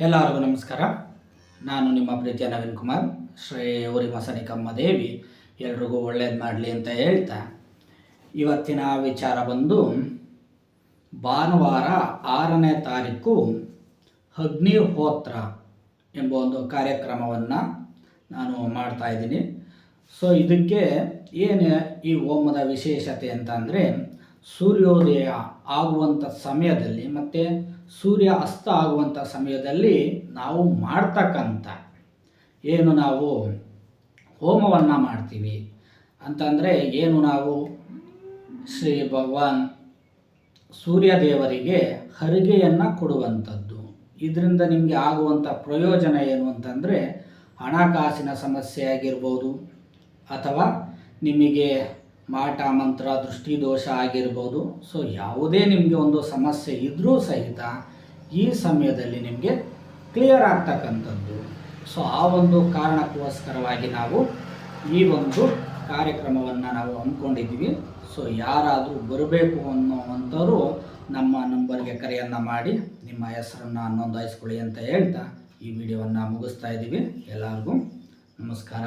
ಎಲ್ಲರಿಗೂ ನಮಸ್ಕಾರ. ನಾನು ನಿಮ್ಮ ಪ್ರೀತಿಯ ನವೀನ್ ಕುಮಾರ್. ಶ್ರೀ ಊರಿ ಮಸನಿಕಮ್ಮ ದೇವಿ, ಎಲ್ರಿಗೂ ಒಳ್ಳೇದು ಮಾಡಲಿ ಅಂತ ಹೇಳ್ತಾ, ಇವತ್ತಿನ ವಿಚಾರ ಬಂದು, ಭಾನುವಾರ ಆರನೇ ತಾರೀಕು ಅಗ್ನಿಹೋತ್ರ ಎಂಬ ಒಂದು ಕಾರ್ಯಕ್ರಮವನ್ನು ನಾನು ಮಾಡ್ತಾ ಇದ್ದೀನಿ. ಸೊ ಇದಕ್ಕೆ ಏನು ಈ ಹೋಮದ ವಿಶೇಷತೆ ಅಂತ ಅಂದರೆ ಸೂರ್ಯೋದಯ ಆಗುವಂಥ ಸಮಯದಲ್ಲಿ ಮತ್ತು ಸೂರ್ಯ ಅಸ್ತ ಆಗುವಂಥ ಸಮಯದಲ್ಲಿ ನಾವು ಮಾಡ್ತಕ್ಕಂಥ ಏನು ನಾವು ಹೋಮವನ್ನು ಮಾಡ್ತೀವಿ ಅಂತಂದರೆ ಏನು ನಾವು ಶ್ರೀ ಭಗವಾನ್ ಸೂರ್ಯದೇವರಿಗೆ ಹರಿಗೆಯನ್ನು ಕೊಡುವಂಥದ್ದು. ಇದರಿಂದ ನಿಮಗೆ ಆಗುವಂಥ ಪ್ರಯೋಜನ ಏನು ಅಂತಂದರೆ ಹಣಕಾಸಿನ ಸಮಸ್ಯೆ ಆಗಿರ್ಬೋದು ಅಥವಾ ನಿಮಗೆ ಮಾಟ, ಮಂತ್ರ ದೃಷ್ಟಿದೋಷ ಆಗಿರ್ಬೋದು. ಸೊ ಯಾವುದೇ ನಿಮಗೆ ಒಂದು ಸಮಸ್ಯೆ ಇದ್ದರೂ ಸಹಿತ ಈ ಸಮಯದಲ್ಲಿ ನಿಮಗೆ ಕ್ಲಿಯರ್ ಆಗ್ತಕ್ಕಂಥದ್ದು. ಸೊ ಆ ಒಂದು ಕಾರಣಕ್ಕೋಸ್ಕರವಾಗಿ ನಾವು ಈ ಒಂದು ಕಾರ್ಯಕ್ರಮವನ್ನು ನಾವು ಹಮ್ಮಿಕೊಂಡಿದ್ದೀವಿ. ಸೊ ಯಾರಾದರೂ ಬರಬೇಕು ಅನ್ನೋವಂಥವ್ರು ನಮ್ಮ ನಂಬರ್ಗೆ ಕರೆಯನ್ನು ಮಾಡಿ, ನಿಮ್ಮ ಹೆಸರನ್ನು ನೋಂದಾಯಿಸ್ಕೊಳ್ಳಿ ಅಂತ ಹೇಳ್ತಾ ಈ ವಿಡಿಯೋವನ್ನು ಮುಗಿಸ್ತಾ ಇದ್ದೀವಿ. ಎಲ್ಲರಿಗೂ ನಮಸ್ಕಾರ.